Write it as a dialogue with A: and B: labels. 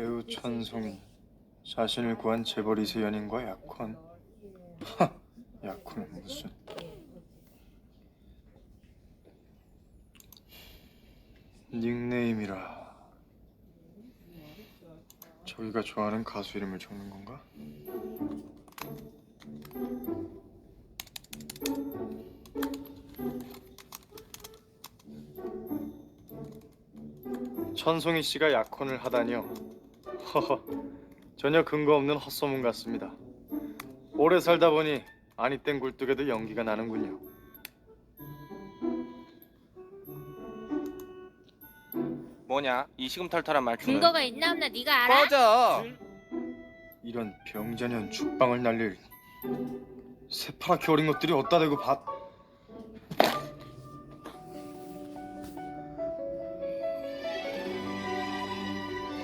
A: 배우 천송이 자신을 구한 재벌 이세 연인과 약혼 하 약혼은 무슨 닉네임이라 저기가 좋아하는 가수 이름을 적는 건가? 천송이 씨가 약혼을 하다니요. 허허, 전혀 근거 없는 헛소문 같습니다. 오래 살다 보니 아니 땐 굴뚝에도 연기가 나는군요.
B: 뭐냐? 이 시금털털한 말투는
C: 근거가 있나 없나 네가 알아?
B: 꺼져.
A: 이런 병자년 죽방을 날릴 새파랗게 어린 것들이 어디다 대고 밭